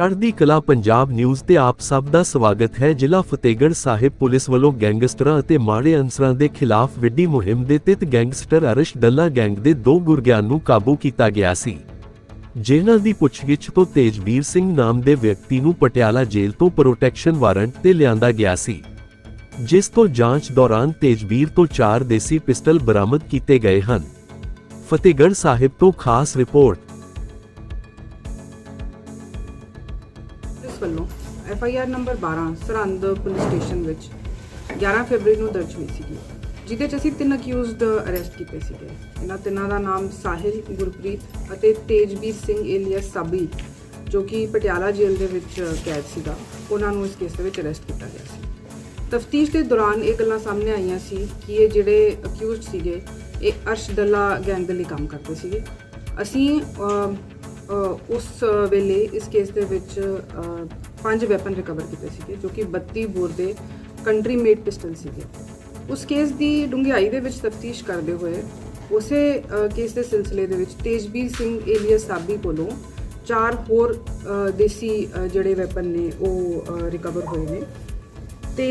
ਚੜ੍ਹਦੀ ਕਲਾ ਪੰਜਾਬ ਨਿਊਜ਼ ਤੇ ਆਪ ਸਭ ਦਾ ਸਵਾਗਤ ਹੈ। ਜ਼ਿਲ੍ਹਾ ਫਤਿਹਗੜ੍ਹ ਸਾਹਿਬ ਪੁਲਿਸ ਵੱਲੋਂ ਗੈਂਗਸਟਰਾਂ ਅਤੇ ਮਾੜੇ ਅਨਸਰਾਂ ਦੇ ਖਿਲਾਫ ਵਿੱਢੀ ਮੁਹਿੰਮ ਦੇ ਤਹਿਤ ਗੈਂਗਸਟਰ ਅਰਸ਼ ਡੱਲਾ ਗੈਂਗ ਦੇ ਦੋ ਗੁਰਗਿਆਨ ਨੂੰ ਕਾਬੂ ਕੀਤਾ ਗਿਆ ਸੀ। ਜਿਨ੍ਹਾਂ ਦੀ ਪੁੱਛਗਿੱਛ ਤੋਂ ਤੇਜਵੀਰ ਸਿੰਘ ਨਾਮ ਦੇ ਵਿਅਕਤੀ ਨੂੰ ਪਟਿਆਲਾ ਜੇਲ੍ਹ ਤੋਂ ਪ੍ਰੋਟੈਕਸ਼ਨ ਵਾਰੰਟ ਤੇ ਲਿਆਂਦਾ ਗਿਆ ਸੀ। ਜਿਸ ਤੋਂ ਜਾਂਚ ਦੌਰਾਨ ਤੇਜਵੀਰ ਤੋਂ ਚਾਰ ਦੇਸੀ ਪਿਸਟਲ ਬਰਾਮਦ ਕੀਤੇ ਗਏ ਹਨ। ਫਤਿਹਗੜ੍ਹ ਸਾਹਿਬ ਤੋਂ ਖਾਸ ਰਿਪੋਰਟ। ਵੱਲੋਂ F I R number 12 Sirhind police station ਵਿੱਚ 11 ਫਰਵਰੀ ਨੂੰ ਦਰਜ ਹੋਈ ਸੀਗੀ, ਜਿਹਦੇ 'ਚ ਅਸੀਂ ਤਿੰਨ ਅਕਿਊਜ਼ਡ ਅਰੈਸਟ ਕੀਤੇ ਸੀਗੇ। ਇਹਨਾਂ ਤਿੰਨਾਂ ਦਾ ਨਾਮ ਸਾਹਿਲ, ਗੁਰਪ੍ਰੀਤ ਅਤੇ ਤੇਜਵੀਰ ਸਿੰਘ ਏਲੀਅਸ ਸਾਬੀ, ਜੋ ਕਿ ਪਟਿਆਲਾ ਜੇਲ੍ਹ ਦੇ ਵਿੱਚ ਕੈਦ ਸੀਗਾ। ਉਹਨਾਂ ਨੂੰ ਇਸ ਕੇਸ ਦੇ ਵਿੱਚ ਅਰੈਸਟ ਕੀਤਾ ਗਿਆ ਸੀ। ਤਫਤੀਸ਼ ਦੇ ਦੌਰਾਨ ਇਹ ਗੱਲਾਂ ਸਾਹਮਣੇ ਆਈਆਂ ਸੀ ਕਿ ਇਹ ਜਿਹੜੇ ਅਕਿਊਜ਼ਡ ਸੀਗੇ, ਇਹ ਅਰਸ਼ ਡੱਲਾ ਗੈਂਗ ਦੇ ਲਈ ਕੰਮ ਕਰਦੇ ਸੀਗੇ। ਅਸੀਂ ਉਸ ਵੇਲੇ ਇਸ ਕੇਸ ਦੇ ਵਿੱਚ ਪੰਜ ਵੈਪਨ ਰਿਕਵਰ ਕੀਤੇ ਸੀਗੇ, ਜੋ ਕਿ 32 ਬੋਰ ਦੇ ਕੰਟਰੀ ਮੇਡ ਪਿਸਟਲ ਸੀਗੇ। ਉਸ ਕੇਸ ਦੀ ਡੂੰਘਾਈ ਦੇ ਵਿੱਚ ਤਫਤੀਸ਼ ਕਰਦੇ ਹੋਏ, ਉਸੇ ਕੇਸ ਦੇ ਸਿਲਸਿਲੇ ਦੇ ਵਿੱਚ ਤੇਜਬੀਰ ਸਿੰਘ ਏਲੀਅਸ ਸਾਬੀ ਕੋਲੋਂ ਚਾਰ ਹੋਰ ਦੇਸੀ ਜਿਹੜੇ ਵੈਪਨ ਨੇ, ਉਹ ਰਿਕਵਰ ਹੋਏ ਨੇ। ਤੇ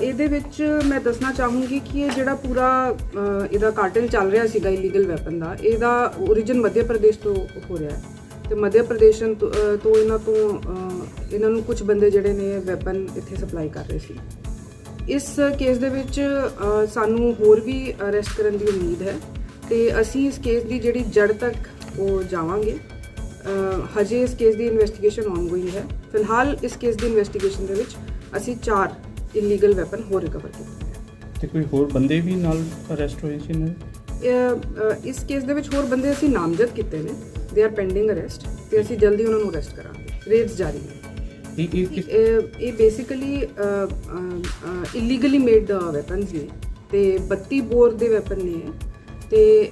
ਇਹਦੇ ਵਿੱਚ ਮੈਂ ਦੱਸਣਾ ਚਾਹੂੰਗੀ ਕਿ ਇਹ ਜਿਹੜਾ ਪੂਰਾ ਇਹਦਾ ਕਾਰਟਲ ਚੱਲ ਰਿਹਾ ਸੀਗਾ ਇਲੀਗਲ ਵੈਪਨ ਦਾ, ਇਹਦਾ origin ਮੱਧ ਪ੍ਰਦੇਸ਼ ਤੋਂ ਹੋ ਰਿਹਾ ਹੈ। ਤੇ ਮੱਧ ਪ੍ਰਦੇਸ਼ ਤੋਂ ਇਹਨਾਂ ਤੋਂ ਇਹਨਾਂ ਨੂੰ ਕੁਝ ਬੰਦੇ ਜਿਹੜੇ ਨੇ ਵੈਪਨ ਇੱਥੇ ਸਪਲਾਈ ਕਰ ਰਹੇ ਸੀ। ਇਸ ਕੇਸ ਦੇ ਵਿੱਚ ਸਾਨੂੰ ਹੋਰ ਵੀ ਅਰੈਸਟ ਕਰਨ ਦੀ ਉਮੀਦ ਹੈ ਤੇ ਅਸੀਂ ਇਸ ਕੇਸ ਦੀ ਜਿਹੜੀ ਜੜ ਤੱਕ ਉਹ ਜਾਵਾਂਗੇ। ਹਜੇ ਇਸ ਕੇਸ ਦੀ ਇਨਵੈਸਟੀਗੇਸ਼ਨ ਆਨਗੋਇੰਗ ਹੈ। ਫਿਲਹਾਲ ਇਸ ਕੇਸ ਦੀ ਇਨਵੈਸਟੀਗੇਸ਼ਨ ਦੇ ਵਿੱਚ ਅਸੀਂ ਚਾਰ ਇਲੀਗਲ ਵੈਪਨ ਹੋਰ ਰਿਕਵਰ ਕੀਤੇ ਨੇ। ਤੇ ਕੋਈ ਹੋਰ ਬੰਦੇ ਵੀ ਨਾਲ ਅਰੈਸਟ ਹੋਏ ਸੀ ਅ, ਇਸ ਕੇਸ ਦੇ ਵਿੱਚ ਹੋਰ ਬੰਦੇ ਅਸੀਂ ਨਾਮਜ਼ਦ ਕੀਤੇ ਨੇ। ਦੇ ਆਰ ਪੈਂਡਿੰਗ ਅਰੈਸਟ ਤੇ ਅਸੀਂ ਜਲਦੀ ਉਹਨਾਂ ਨੂੰ ਅਰੈਸਟ ਕਰਾਂਗੇ। ਰੇਡਸ ਜਾਰੀ ਨੇ। ਇਹ ਬੇਸਿਕਲੀ ਇਲੀਗਲੀ ਮੇਡ ਵੈਪਨਸ ਨੇ। ਤੇ 32 ਬੋਰ ਦੇ ਵੈਪਨ ਨੇ ਤੇ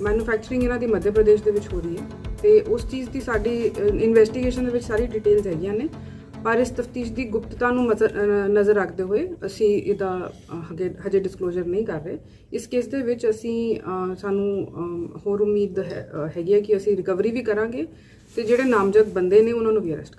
ਮੈਨੂਫੈਕਚਰਿੰਗ ਇਹਨਾਂ ਦੀ ਮੱਧ ਪ੍ਰਦੇਸ਼ ਦੇ ਵਿੱਚ ਹੋ ਰਹੀ ਹੈ। ਤੇ ਉਸ ਚੀਜ਼ ਦੀ ਸਾਡੀ ਇਨਵੈਸਟੀਗੇਸ਼ਨ ਦੇ ਵਿੱਚ ਸਾਰੀ ਡਿਟੇਲਸ ਹੈਗੀਆਂ ਨੇ। ਪਰ ਇਸ ਤਫਤੀਸ਼ ਦੀ ਗੁਪਤਤਾ ਨੂੰ ਮਜ਼ਰ- ਨਜ਼ਰ ਰੱਖਦੇ ਹੋਏ ਅਸੀਂ ਇਹਦਾ ਅ, ਹਜੇ ਡਿਸਕਲੋਜ਼ਰ ਨਹੀਂ ਕਰ ਰਹੇ। ਇਸ ਕੇਸ ਦੇ ਵਿੱਚ ਅਸੀਂ ਸਾਨੂੰ ਹੋਰ ਉਮੀਦ ਹੈ- ਹੈਗੀ ਹੈ ਕਿ ਅਸੀਂ ਰਿਕਵਰੀ ਵੀ ਕਰਾਂਗੇ ਤੇ ਜਿਹੜੇ ਨਾਮਜ਼ਦ ਬੰਦੇ ਨੇ ਉਹਨਾਂ ਨੂੰ ਵੀ ਅਰੈਸਟ